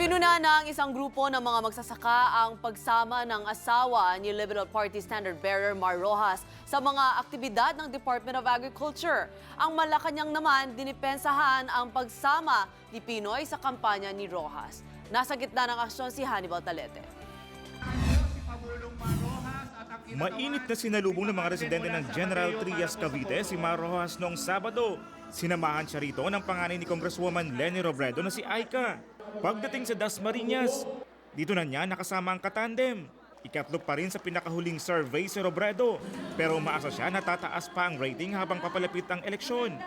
Pinuna ng isang grupo ng mga magsasaka ang pagsama ng asawa ni Liberal Party Standard Bearer Mar Rojas sa mga aktibidad ng Department of Agriculture. Ang Malacanang naman dinipensahan ang pagsama ni Pinoy sa kampanya ni Rojas. Nasa gitna ng aksyon si Hannibal Talete. Mainit na sinalubong ng mga residente ng General Trias Cavite si Mar Rojas noong Sabado. Sinamahan siya rito ng panganay ni Congresswoman Lenny Robredo na si Aika. Pagdating sa Dasmariñas, dito na niya nakasama ang katandem. Ikatlo pa rin sa pinakahuling survey si Robredo, pero umaasa siya na tataas pa ang rating habang papalapit ang eleksyon.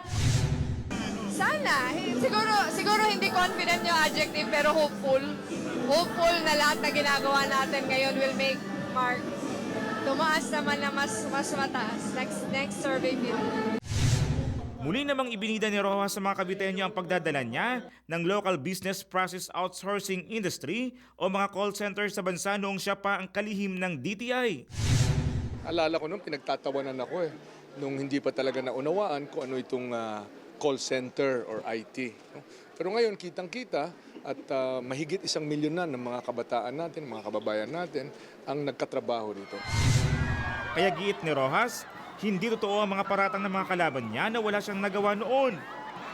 Sana. Siguro, siguro hindi confident yung adjective pero hopeful. Hopeful na lahat na ginagawa natin ngayon will make mark. Tumaas naman na mas, mas mataas. Next, next survey bill. Muli namang ibinida ni Rojas sa mga kabitenyo ang pagdadala niya ng local business process outsourcing industry o mga call centers sa bansa noong siya pa ang kalihim ng DTI. Alala ko nung pinagtatawanan ako eh, nung hindi pa talaga naunawaan kung ano itong ah, call center or IT. Pero ngayon, kitang-kita at ah, mahigit isang milyon na ng mga kabataan natin, mga kababayan natin, ang nagkatrabaho dito. Kaya giit ni Rojas, hindi totoo ang mga paratang ng mga kalaban niya na wala siyang nagawa noon.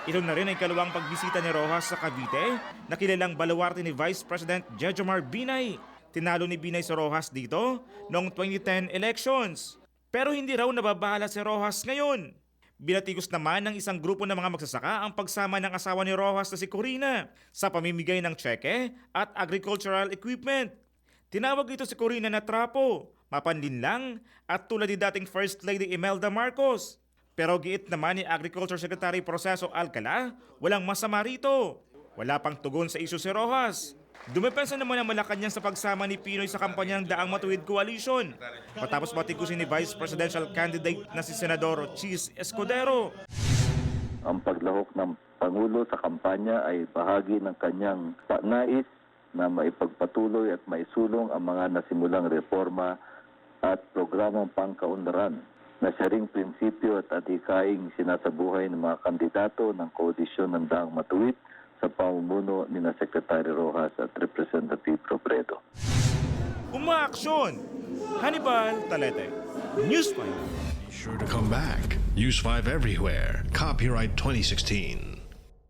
Ito na rin ay kalawang pagbisita ni Rojas sa Cavite na kilalang baluarte ni Vice President Jejomar Binay. Tinalo ni Binay sa Rojas dito noong 2010 elections. Pero hindi raw nababahala si Rojas ngayon. Binatigos naman ng isang grupo ng mga magsasaka ang pagsama ng asawa ni Rojas na si Corina sa pamimigay ng tseke at agricultural equipment. Tinawag dito si Corina na trapo, mapanlin lang at tulad ni dating First Lady Imelda Marcos. Pero giit naman ni Agriculture Secretary Proceso Alcala, walang masama rito. Wala pang tugon sa isyu si Rojas. Dumepensa naman ang Malacanang sa pagsama ni Pinoy sa kampanya ng Daang Matuwid Coalition. Matapos batikusin ni Vice Presidential Candidate na si Senador Cheese Escudero. Ang paglahok ng Pangulo sa kampanya ay bahagi ng kanyang nais na maipagpatuloy at maisulong ang mga nasimulang reforma at programang pangkaunlaran na siya ring prinsipyo at adhikaing sinasabuhay ng mga kandidato ng koalisyon ng Daang Matuwid sa pamumuno ni na Secretary Rojas at Representative Robredo. Umaaksyon! Hannibal Talete, News 5. Sure to come back. Use 5 everywhere. Copyright 2016.